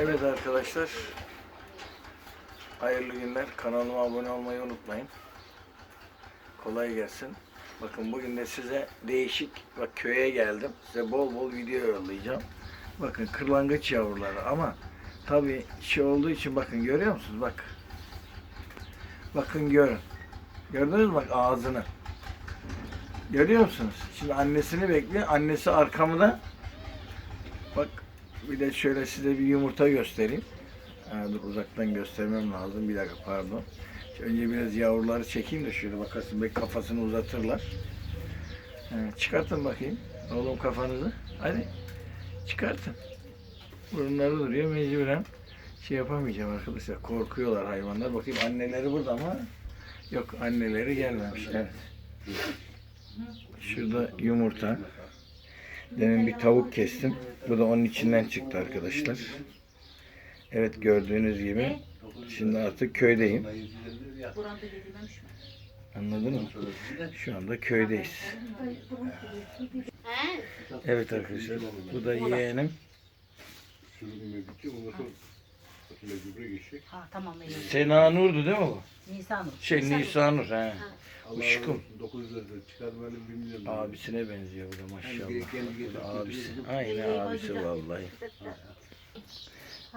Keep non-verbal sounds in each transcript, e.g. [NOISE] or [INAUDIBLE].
Evet arkadaşlar. Hayırlı günler. Kanalıma abone olmayı unutmayın. Kolay gelsin. Bakın bugün de size değişik bak köye geldim. Size bol bol video yollayacağım. Bakın kırlangıç yavruları ama tabi şey olduğu için bakın görüyor musunuz? Bak. Bakın görün. Gördünüz mü bak ağzını. Görüyor musunuz? Şimdi annesini bekliyor. Annesi arkamda. Bir de şöyle size bir yumurta göstereyim. Ha, dur uzaktan göstermem lazım. Bir dakika pardon. Önce biraz yavruları çekeyim de şöyle bakarsın. Belki kafasını uzatırlar. Ha, çıkartın bakayım. Oğlum kafanızı. Hadi. Çıkartın. Burunları duruyor mecburen. Şey yapamayacağım arkadaşlar. Korkuyorlar hayvanlar. Bakayım anneleri burada ama yok anneleri gelmemiş. Evet. Şurada yumurta. Demin bir tavuk kestim. Bu da onun içinden çıktı arkadaşlar. Evet gördüğünüz gibi şimdi artık köydeyim. Anladın mı? Şu anda köydeyiz. Evet arkadaşlar. Bu da yeğenim. Fasulye gübre geçecek. Ha tamam benim. Sena Nur'du değil mi bu? Nisan. Şey Nisan Nur. He. Işkım. razı olsun, 900 lira çıkar benim 1 milyon. lira. Abisine benziyor bu da maşallah. Gel, gel, gel. Bu da abisi. Aynen abisi vallahi.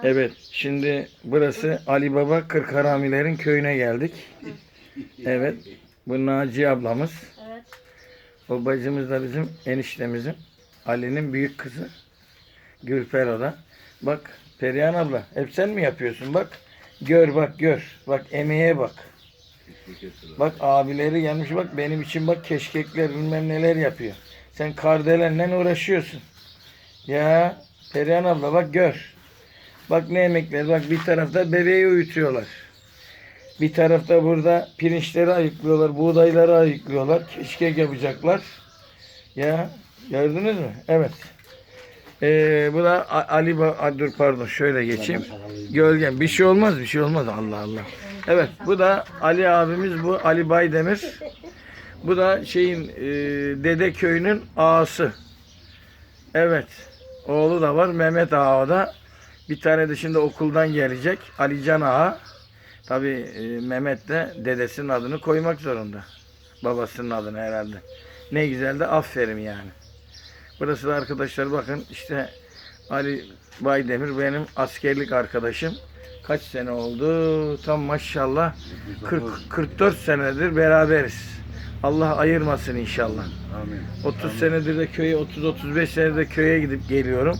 Evet şimdi burası Ali Baba Kırkharamilerin köyüne geldik. Evet. Bu Naciye ablamız. Evet. O bacımız da bizim eniştemizin. Ali'nin büyük kızı. Gülper o da. Bak Perihan abla hep sen mi yapıyorsun? Bak gör bak gör. Bak emeğe bak. Bak abileri gelmiş bak benim için bak keşkekler bilmem neler yapıyor. Sen kardelenle uğraşıyorsun. Ya Perihan abla bak gör. Bak ne emekler bak bir tarafta bebeği uyutuyorlar. Bir tarafta burada pirinçleri ayıklıyorlar, buğdayları ayıklıyorlar, keşkek yapacaklar. Ya gördünüz mü? Evet. Ee, bu da Ali dur pardon şöyle geçeyim. Gölgen bir şey olmaz bir şey olmaz Allah Allah. Evet bu da Ali abimiz bu Ali Baydemir. Bu da şeyin e, Dede köyünün ağası. Evet. Oğlu da var Mehmet Ağa da. Bir tane de şimdi okuldan gelecek Alican Ağa. Tabi Mehmet de dedesinin adını koymak zorunda. Babasının adını herhalde. Ne güzel de aferin yani. Burası da arkadaşlar bakın işte Ali Baydemir benim askerlik arkadaşım. Kaç sene oldu? Tam maşallah 40 44 senedir beraberiz. Allah ayırmasın inşallah. Amin. 30 senedir de köye 30-35 senedir köye gidip geliyorum.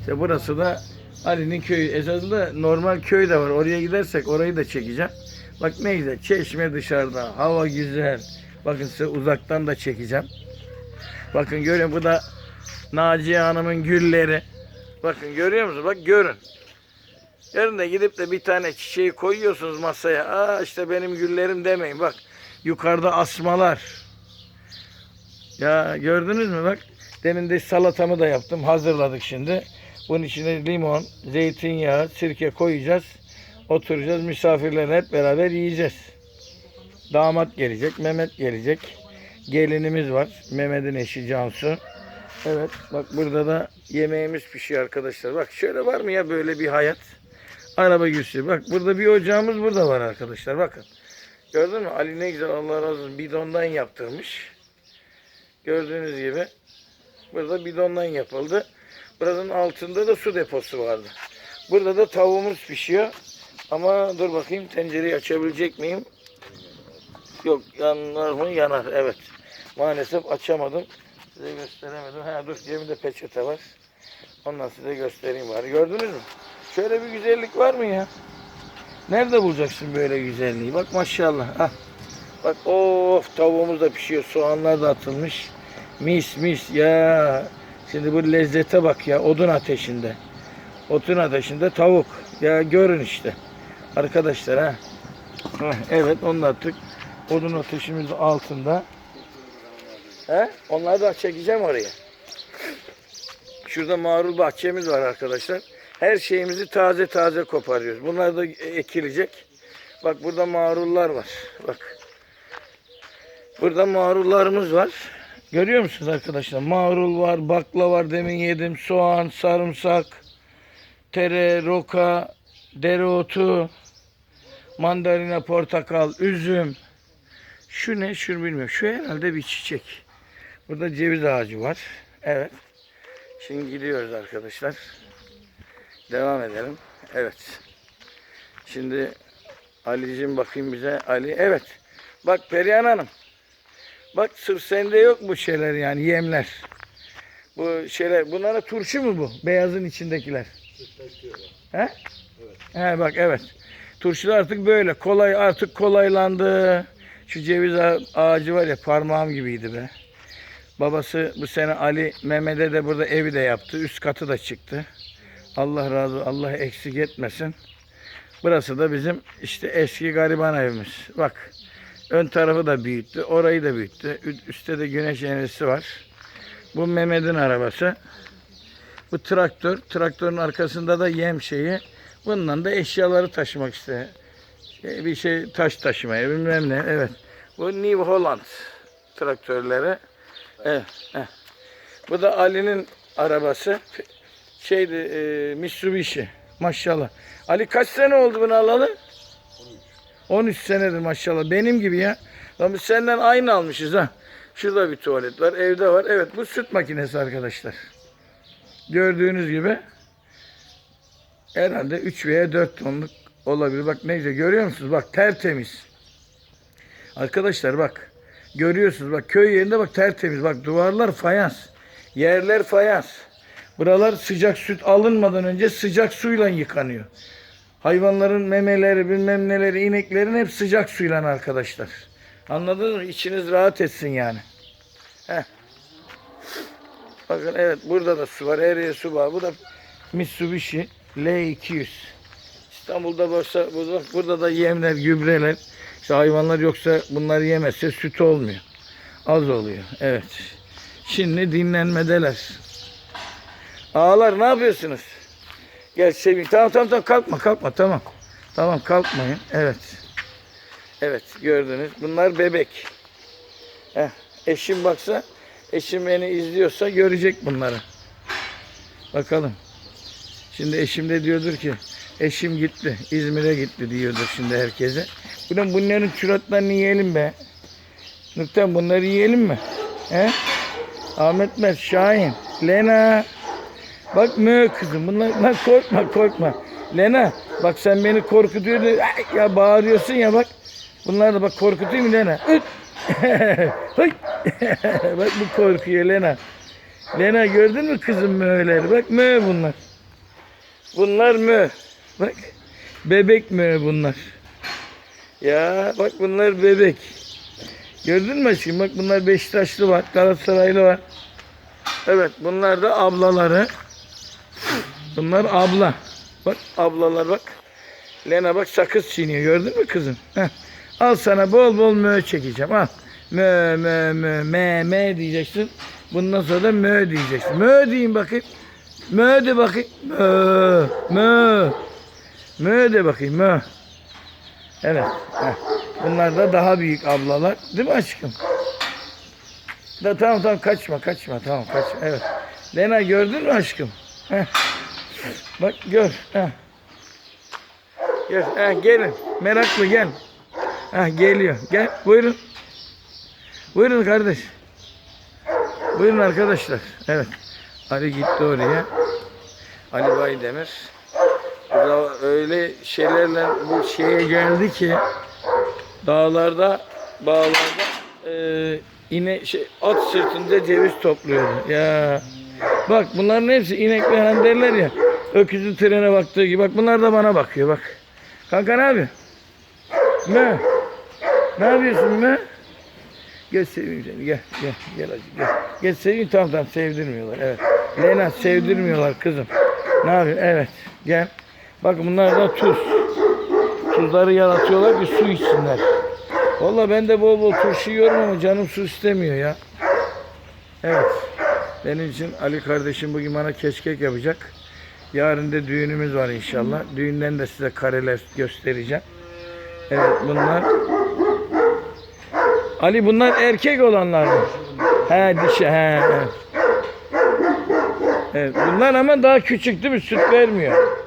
İşte burası da Ali'nin köyü. Esasında normal köy de var. Oraya gidersek orayı da çekeceğim. Bak ne güzel. Çeşme dışarıda. Hava güzel. Bakın size uzaktan da çekeceğim. Bakın görün bu da Naciye Hanım'ın gülleri. Bakın görüyor musunuz? Bak görün. Yarın da gidip de bir tane çiçeği koyuyorsunuz masaya. Aa işte benim güllerim demeyin. Bak yukarıda asmalar. Ya gördünüz mü bak. Demin de salatamı da yaptım. Hazırladık şimdi. Bunun içine limon, zeytinyağı, sirke koyacağız. Oturacağız. Misafirlerle hep beraber yiyeceğiz. Damat gelecek. Mehmet gelecek. Gelinimiz var. Mehmet'in eşi Cansu. Evet. Bak burada da yemeğimiz pişiyor arkadaşlar. Bak şöyle var mı ya böyle bir hayat? Araba gülsü. Bak burada bir ocağımız burada var arkadaşlar. Bakın. Gördün mü? Ali ne güzel Allah razı olsun. Bidondan yaptırmış. Gördüğünüz gibi. Burada bidondan yapıldı. Buranın altında da su deposu vardı. Burada da tavuğumuz pişiyor. Ama dur bakayım tencereyi açabilecek miyim? Yok yanar mı? Yanar. Evet. Maalesef açamadım. Size gösteremedim. Ha dur cebimde peçete var. Ondan size göstereyim bari. Gördünüz mü? Şöyle bir güzellik var mı ya? Nerede bulacaksın böyle güzelliği? Bak maşallah. Ah. Bak of tavuğumuz da pişiyor. Soğanlar da atılmış. Mis mis ya. Şimdi bu lezzete bak ya. Odun ateşinde. Odun ateşinde tavuk. Ya görün işte. Arkadaşlar ha. Evet onu da attık. Odun ateşimiz altında. He? Onları da çekeceğim oraya. Şurada marul bahçemiz var arkadaşlar. Her şeyimizi taze taze koparıyoruz. Bunlar da ekilecek. Bak burada marullar var. Bak. Burada marullarımız var. Görüyor musunuz arkadaşlar? Marul var, bakla var demin yedim. Soğan, sarımsak, tere, roka, dereotu, mandalina, portakal, üzüm. Şu ne? Şunu bilmiyorum. Şu herhalde bir çiçek. Burada ceviz ağacı var. Evet. Şimdi gidiyoruz arkadaşlar. Devam edelim. Evet. Şimdi Ali'cim bakayım bize. Ali. Evet. Bak Perihan Hanım. Bak sırf sende yok bu şeyler yani yemler. Bu şeyler. Bunlara turşu mu bu? Beyazın içindekiler. He? He bak evet. Turşular artık böyle. Kolay artık kolaylandı. Şu ceviz ağa- ağacı var ya parmağım gibiydi be. Babası bu sene Ali Mehmet'e de burada evi de yaptı. Üst katı da çıktı. Allah razı olsun. Allah eksik etmesin. Burası da bizim işte eski gariban evimiz. Bak ön tarafı da büyüttü. Orayı da büyüttü. Üstte de güneş enerjisi var. Bu Mehmet'in arabası. Bu traktör. Traktörün arkasında da yem şeyi. Bundan da eşyaları taşımak işte. Şey, bir şey taş taşımaya bilmem ne. Evet. Bu New Holland traktörleri. Evet. Bu da Ali'nin arabası. Şeydi e, Mitsubishi. Maşallah. Ali kaç sene oldu bunu alalı? 13 senedir maşallah. Benim gibi ya. Lan biz senden aynı almışız ha. Şurada bir tuvalet var. Evde var. Evet bu süt makinesi arkadaşlar. Gördüğünüz gibi herhalde 3 veya 4 tonluk olabilir. Bak neyse görüyor musunuz? Bak tertemiz. Arkadaşlar bak. Görüyorsunuz bak köy yerinde bak tertemiz. Bak duvarlar fayans. Yerler fayans. Buralar sıcak süt alınmadan önce sıcak suyla yıkanıyor. Hayvanların memeleri bilmem neleri ineklerin hep sıcak suyla arkadaşlar. Anladınız mı? İçiniz rahat etsin yani. Heh. Bakın evet burada da su var. Yere su var. Bu da Mitsubishi L200. İstanbul'da burada, burada da yemler, gübreler. İşte hayvanlar yoksa bunları yemezse süt olmuyor. Az oluyor. Evet. Şimdi dinlenmedeler. Ağalar ne yapıyorsunuz? Gel seveyim. Tamam tamam tamam kalkma kalkma tamam. Tamam kalkmayın. Evet. Evet gördünüz. Bunlar bebek. Heh, eşim baksa eşim beni izliyorsa görecek bunları. Bakalım. Şimdi eşim de diyordur ki eşim gitti. İzmir'e gitti diyordur şimdi herkese. Ulan bunların çuratlarını yiyelim be. Nurten bunları yiyelim mi? He? Ahmet Mert, Şahin, Lena. Bak mü kızım bunlar, bunlar korkma korkma. Lena bak sen beni korkutuyordu. Ay, Ya bağırıyorsun ya bak. Bunlar da bak korkutuyor mu Lena? [LAUGHS] [LAUGHS] Bak bu korkuyor Lena. Lena gördün mü kızım möğleri? Bak mö bunlar. Bunlar mö. Bak. Bebek mö bunlar. Ya bak bunlar bebek. Gördün mü aşkım? Bak bunlar Beşiktaşlı var. Galatasaraylı var. Evet bunlar da ablaları. Bunlar abla. Bak ablalar bak. Lena bak sakız çiğniyor. Gördün mü kızım? Heh. Al sana bol bol mö çekeceğim. Al. Mö mö mö me me diyeceksin. Bundan sonra da mö diyeceksin. Mö deyin bakayım. Mö de bakayım. Mö mö. Mö de bakayım mö. Evet. heh. Bunlar da daha büyük ablalar. Değil mi aşkım? Da, tamam tamam kaçma kaçma tamam kaçma. Evet. Lena gördün mü aşkım? Heh. Bak gör. Heh. Gel, heh, gelin. Meraklı gel. Heh, geliyor. Gel buyurun. Buyurun kardeş. Buyurun arkadaşlar. Evet. Ali gitti oraya. Ali Baydemir. Öyle şeylerle bu şeye geldi ki dağlarda, bağlarda e, ine şey, at sırtında ceviz topluyordu. Ya bak bunların hepsi inek ve derler ya öküzün trene baktığı gibi. Bak bunlar da bana bakıyor bak. Kanka ne yapıyorsun? Ne? Ne yapıyorsun be? Gel seveyim seni gel gel gel hadi gel. Gel seveyim tamam tamam sevdirmiyorlar evet. Lena sevdirmiyorlar kızım. Ne yapıyorsun? Evet gel. Bak bunlar da tuz. Tuzları yaratıyorlar ki su içsinler. Vallahi ben de bol bol turşu yiyorum ama canım su istemiyor ya. Evet. Benim için Ali kardeşim bugün bana keşkek yapacak. Yarın da düğünümüz var inşallah. Düğünden de size kareler göstereceğim. Evet bunlar. Ali bunlar erkek olanlar mı? He dişi he. Evet bunlar ama daha küçük değil mi? Süt vermiyor.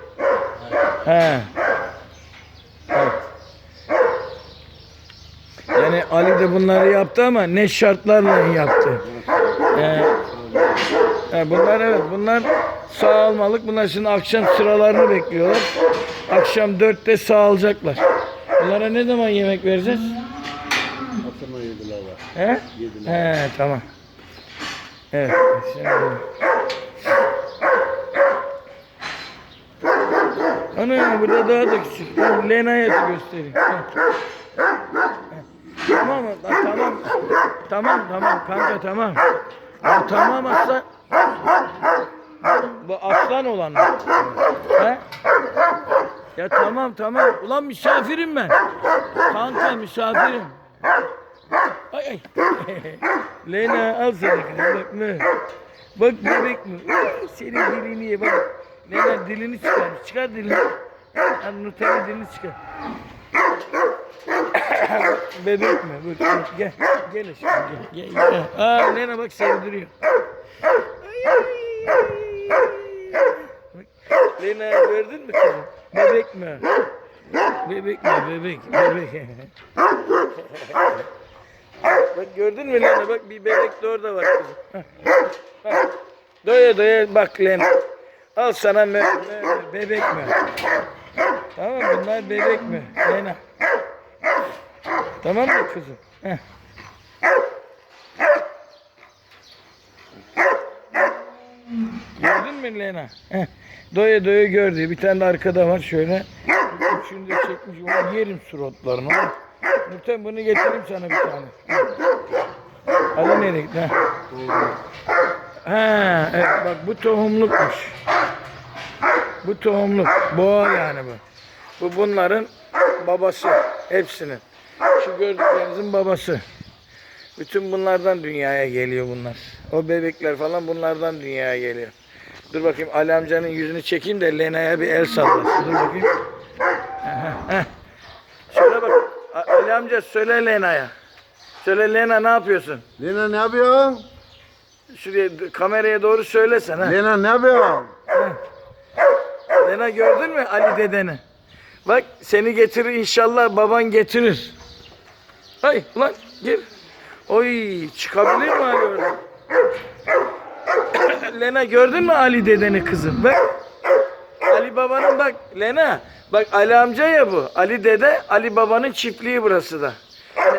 He. Evet. Yani Ali de bunları yaptı ama ne şartlarla yaptı. Ee, bunlar evet bunlar sağalmalık. Bunlar şimdi akşam sıralarını bekliyorlar. Akşam dörtte sağalacaklar. Bunlara ne zaman yemek vereceğiz? Akşama yediler var. He? Yediler. He tamam. Evet. Şimdi... Ana burada daha da küçük. Ben Lena'ya da göstereyim. Tamam mı? Tamam. Tamam tamam kanka tamam. Ya, tamam aslan. Bu aslan olan? He? Ya tamam tamam. Ulan misafirim ben. Kanka misafirim. Ay ay. [LAUGHS] Lena al kızım bak bebek mi? Senin dilini bak. Lena dilini çıkar. Çıkar dilini. Al Nutella dilini çıkar. bebek mi? Bak, gel. Gel aşkım gel. Gel. Aa Lena bak sevdiriyor. Lena gördün mü kızım? Bebek mi? Bebek mi? Bebek. Bebek. [LAUGHS] Bak gördün mü Lena? Bak bir bebek de orada var kızım. Doya doya bak Lena. Al sana me, me- bebek mi? Tamam bunlar bebek mi? Lena. Tamam mı kızım? Heh. Gördün mü Lena? Heh. Doya doya gördü. Bir tane de arkada var şöyle. De çekmiş. Onu yerim suratlarını. Nurten bunu getireyim sana bir tane. Ali nereye gitti? Ha, evet bak bu tohumlukmuş. Bu tohumluk. Boğa yani bu. Bu bunların babası. Hepsinin. Şu gördüklerinizin babası. Bütün bunlardan dünyaya geliyor bunlar. O bebekler falan bunlardan dünyaya geliyor. Dur bakayım Ali amcanın yüzünü çekeyim de Lena'ya bir el sallasın. Dur bakayım. Şöyle bak. Ali amca söyle Lena'ya. Söyle Lena ne yapıyorsun? Lena ne yapıyorsun? Şuraya kameraya doğru söylesen ha. Lena ne yapıyorsun? Lena gördün mü Ali dedeni? Bak seni getirir inşallah baban getirir. Ay ulan gir. Oy çıkabilir mi Ali orada? [COUGHS] Lena gördün mü Ali dedeni kızım? Bak. Ali babanın bak Lena. Bak Ali amca ya bu. Ali dede, Ali babanın çiftliği burası da.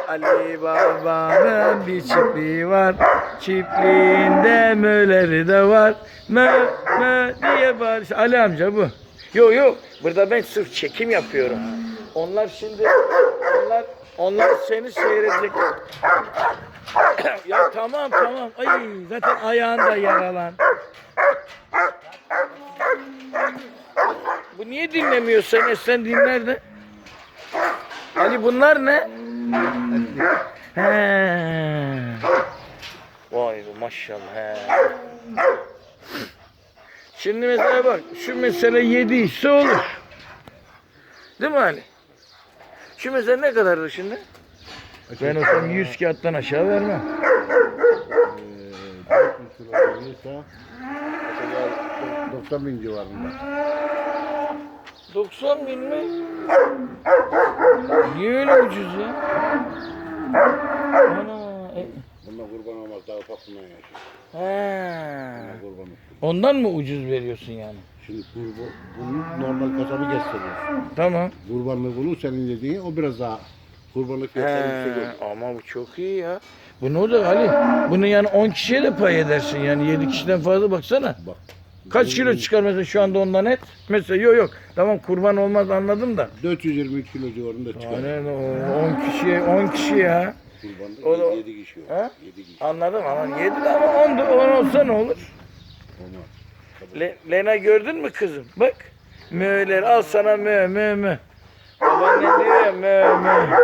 Ali babanın bir çiftliği var. Çiftliğinde möleri de var. Mö mö diye bağırış. Ali amca bu. Yok yok. Burada ben sırf çekim yapıyorum. Onlar şimdi onlar onlar seni seyredecek. ya tamam tamam. Ay zaten ayağında yaralan. Bu niye dinlemiyor seni? Sen dinler de. Ali bunlar ne? He. Vay be maşallah he. Şimdi mesela bak şu mesele yediyse olur. Değil mi Ali? Şu mesele ne kadardı şimdi? Ben o zaman 100 kağıttan aşağı vermem. Ee, 400 kilo olursa mesela 90 bin civarında. 90 bin mi? Niye öyle ucuz ya? Ana. e- Bundan kurban olmaz daha ufakından yaşıyor. He. Bundan kurban olmaz. Ondan mı ucuz veriyorsun yani? Şimdi kurban, bunu normal kasabı gösteriyor. Tamam. Kurbanlık bunu senin dediğin o biraz daha kurbanlık fiyatları yüksek He, ama bu çok iyi ya. Bu ne olacak Ali? Bunu yani 10 kişiye de pay edersin yani 7 kişiden fazla baksana. Bak. Kaç kilo çıkar mesela şu anda ondan et? Mesela yok yok. Tamam kurban olmaz anladım da. 423 kilo civarında çıkar. Aynen o 10 kişi 10 kişi ya. O da- 7 kişi Ha? var. 7 kişi. Anladım ama 7 de ama 10 da 10 olsa ne olur? Olmaz. Le- Lena gördün mü kızım? Bak. Mö'ler al sana mö mö mö. Baban ne diyor ya mö mö.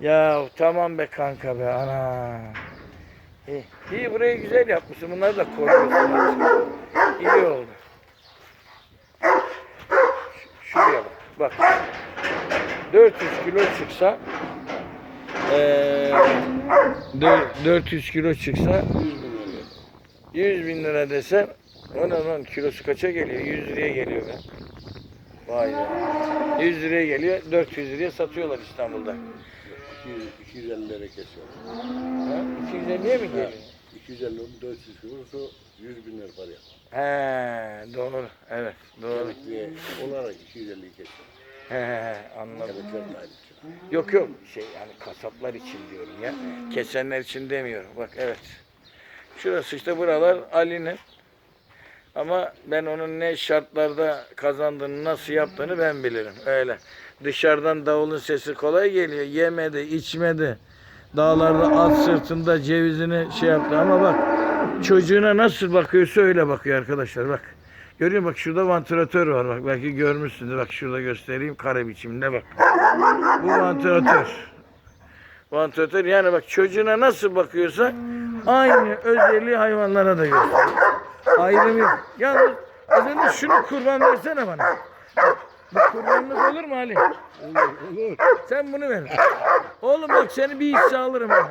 Ya tamam be kanka be ana. İyi, iyi burayı güzel yapmışsın. Bunları da koruyorsun. İyi oldu. Şuraya bak. Bak. 400 kilo çıksa dö- 400 kilo çıksa 100 bin lira desem o ne lan kilosu kaça geliyor? 100 liraya geliyor be. Vay be. 100 liraya geliyor, 400 liraya satıyorlar İstanbul'da. 200, 250'lere kesiyor. Ha? 250'ye mi geliyor? 250 onu 400 kilosu 100 bin lira para yapar. He, doğru. Evet, doğru. Emekliye olarak 250'yi kesiyor. He, anladım. Emekliler de aynı şey. Yok yok, şey yani kasaplar için diyorum ya. Kesenler için demiyorum. Bak evet. Şurası işte buralar Ali'nin. Ama ben onun ne şartlarda kazandığını, nasıl yaptığını ben bilirim. Öyle. Dışarıdan davulun sesi kolay geliyor. Yemedi, içmedi. Dağlarda at sırtında cevizini şey yaptı. Ama bak çocuğuna nasıl bakıyorsa öyle bakıyor arkadaşlar. Bak. Görüyor? Bak şurada vantilatör var. Bak belki görmüşsünüz. Bak şurada göstereyim. Kare biçimde bak. Bu vantilatör. Vantilatör yani bak çocuğuna nasıl bakıyorsa aynı özelliği hayvanlara da gösteriyor. Ayrım yok. Yalnız az önce şunu kurban versene bana. Kurbanlık olur mu Ali? Olur. Sen bunu ver. Oğlum bak seni bir hisse alırım ha.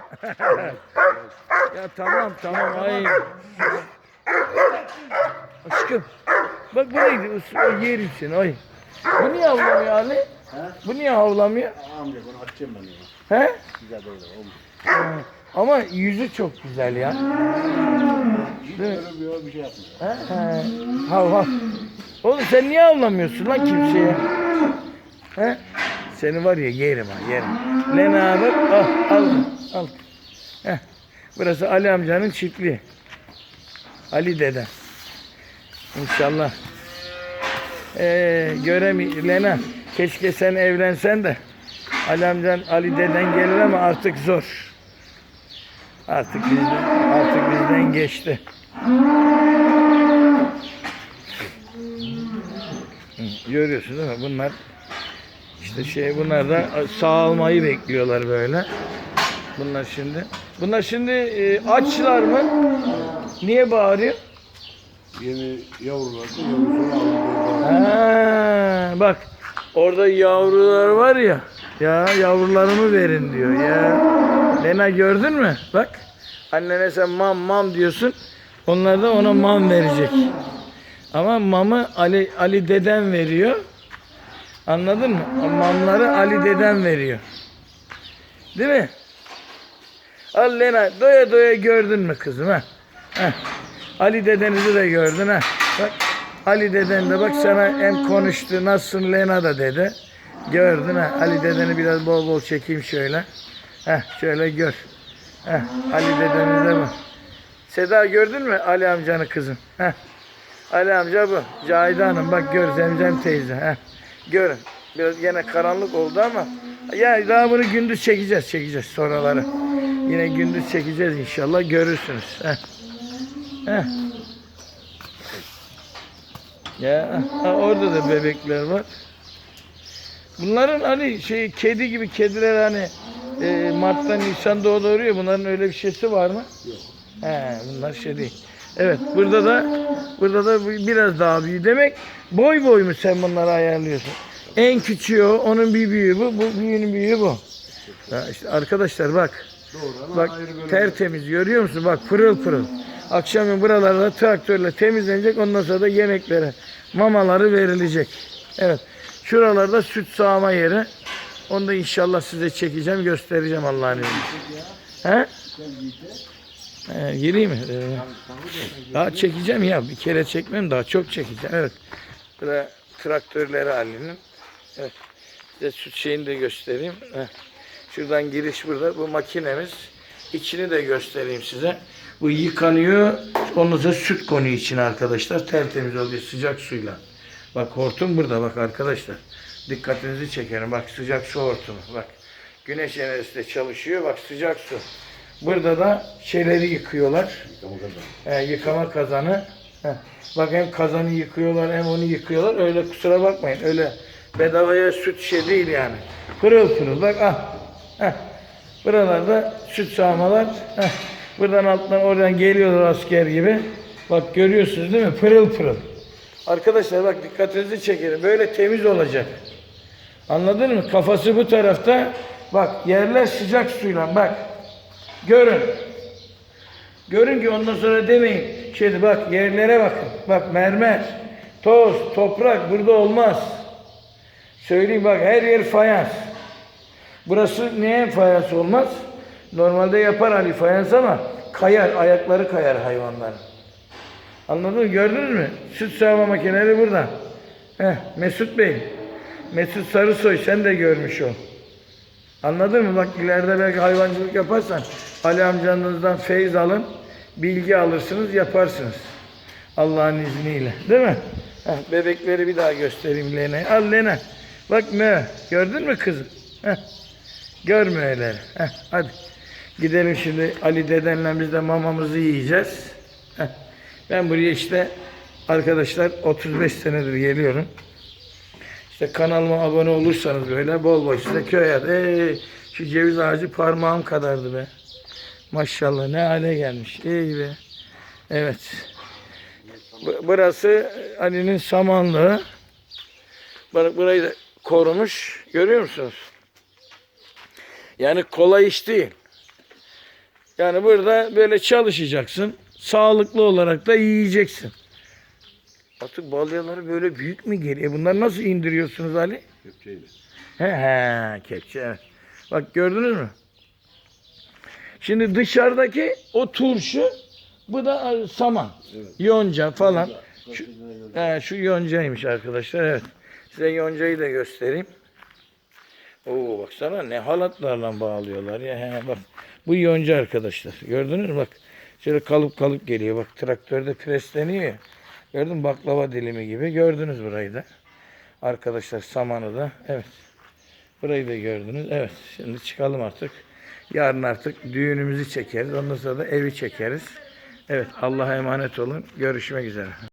ya tamam tamam ay. Aşkım. Bak bu neydi? O yerim seni ay. Bu niye havlamıyor Ali? Bu niye havlamıyor? Amca bunu açacağım ben ya. He? Güzel böyle olmuş. Ha, Ama yüzü çok güzel ya. Hiç böyle bir, bir şey yapmıyor. He? He. Hav hav. Oğlum sen niye avlamıyorsun lan kimseye? He? Seni var ya yerim ha yerim. Lena bak al al al. Heh. Burası Ali amcanın çiftliği. Ali dede. İnşallah. Ee, göremi Lena keşke sen evlensen de Ali amcan Ali deden gelir ama artık zor. Artık bizden, artık bizden geçti. Görüyorsun değil mi? Bunlar işte şey bunlar da sağalmayı bekliyorlar böyle. Bunlar şimdi. Bunlar şimdi e, açlar mı? Niye bağırıyor? Yeni yavrular. Ha, bak orada yavrular var ya. Ya yavrularımı verin diyor ya. Lena gördün mü? Bak. Annene sen mam mam diyorsun. Onlar da ona mam verecek. Ama mamı Ali Ali deden veriyor. Anladın mı? Mamları Ali deden veriyor. Değil mi? Al Lena doya doya gördün mü kızım ha? Heh. Ali dedenizi de gördün ha. Bak Ali deden de bak sana hem konuştu nasılsın Lena da dedi. Gördün ha. Ali dedeni biraz bol bol çekeyim şöyle. Heh şöyle gör. Heh Ali dedemiz de bu. Seda gördün mü Ali amcanı kızım? Heh. Ali amca bu. Cahide Hanım bak gör Zemzem teyze. Heh. Görün. Biraz yine karanlık oldu ama ya daha bunu gündüz çekeceğiz çekeceğiz sonraları. Yine gündüz çekeceğiz inşallah görürsünüz. Heh. Heh. Ya ha, orada da bebekler var. Bunların hani şey kedi gibi kediler hani e, Mart'ta Nisan'da doğuruyor. Bunların öyle bir şeysi var mı? Yok. He, bunlar şey değil. Evet, burada da burada da biraz daha büyük. Demek boy boy mu sen bunları ayarlıyorsun? En küçüğü o, onun bir büyüğü bu, bu büyüğünün büyüğü bu. Ya işte arkadaşlar bak. Doğru Bak tertemiz görüyor musun? Bak pırıl pırıl. Akşamın buralarda traktörle temizlenecek. Ondan sonra da yemeklere mamaları verilecek. Evet. Şuralarda süt sağma yeri. Onu da inşallah size çekeceğim, göstereceğim Allah'ın izniyle. He? He, gireyim mi? Ee, daha çekeceğim ya. Bir kere çekmem daha çok çekeceğim. Evet. Burada traktörleri halinin. Evet. Size süt şeyini de göstereyim. Şuradan giriş burada. Bu makinemiz. İçini de göstereyim size. Bu yıkanıyor. Ondan sonra süt konuyor içine arkadaşlar. Tertemiz oluyor sıcak suyla. Bak hortum burada bak arkadaşlar. Dikkatinizi çekerim. Bak sıcak su hortumu. Bak. Güneş enerjisiyle çalışıyor. Bak sıcak su. Burada da şeyleri yıkıyorlar. Yıkama kadar. He, yıkama kazanı. Heh. Bak hem kazanı yıkıyorlar hem onu yıkıyorlar. Öyle kusura bakmayın. Öyle bedavaya süt şey değil yani. Pırıl pırıl. Bak ah. Heh. Buralarda süt sağmalar. Heh. Buradan alttan oradan geliyorlar asker gibi. Bak görüyorsunuz değil mi? Pırıl pırıl. Arkadaşlar bak dikkatinizi çekelim. Böyle temiz olacak. Anladın mı? Kafası bu tarafta. Bak yerler sıcak suyla bak. Görün. Görün ki ondan sonra demeyin. Şeydi bak yerlere bakın. Bak mermer, toz, toprak burada olmaz. Söyleyeyim bak her yer fayans. Burası neye fayans olmaz? Normalde yapar Ali fayans ama kayar, ayakları kayar hayvanların. Anladın mı? Gördünüz mü? Süt sağma makineleri burada. Heh, Mesut Bey. Mesut Sarısoy sen de görmüş ol. Anladın mı? Bak ileride belki hayvancılık yaparsan Ali amcanızdan feyiz alın, bilgi alırsınız, yaparsınız. Allah'ın izniyle. Değil mi? Heh, bebekleri bir daha göstereyim Lena'ya. Al Lena. Bak mö. Gördün mü kızım? Görme öyle. Heh, hadi. Gidelim şimdi Ali dedenle biz de mamamızı yiyeceğiz. Heh. Ben buraya işte arkadaşlar 35 senedir geliyorum. İşte kanalıma abone olursanız böyle bol bol işte köy hayatı. Ee, şu ceviz ağacı parmağım kadardı be. Maşallah ne hale gelmiş. İyi be. Evet. Bu- Burası Ali'nin samanlığı. Bak burayı da korumuş. Görüyor musunuz? Yani kolay iş değil. Yani burada böyle çalışacaksın. Sağlıklı olarak da yiyeceksin. Artık balyaları böyle büyük mü geliyor? Bunları nasıl indiriyorsunuz Ali? Kepçeyle. He he kepçe. Bak gördünüz mü? Şimdi dışarıdaki o turşu bu da e, saman. Evet. Yonca falan. Şu, Kaçırdığına göre. he, şu yoncaymış arkadaşlar evet. Size yoncayı da göstereyim. Oo baksana ne halatlarla bağlıyorlar ya. He, bak bu yonca arkadaşlar. Gördünüz mü bak. Şöyle kalıp kalıp geliyor. Bak traktörde presleniyor ya. Gördün mü? baklava dilimi gibi. Gördünüz burayı da. Arkadaşlar samanı da. Evet. Burayı da gördünüz. Evet. Şimdi çıkalım artık. Yarın artık düğünümüzü çekeriz. Ondan sonra da evi çekeriz. Evet. Allah'a emanet olun. Görüşmek üzere.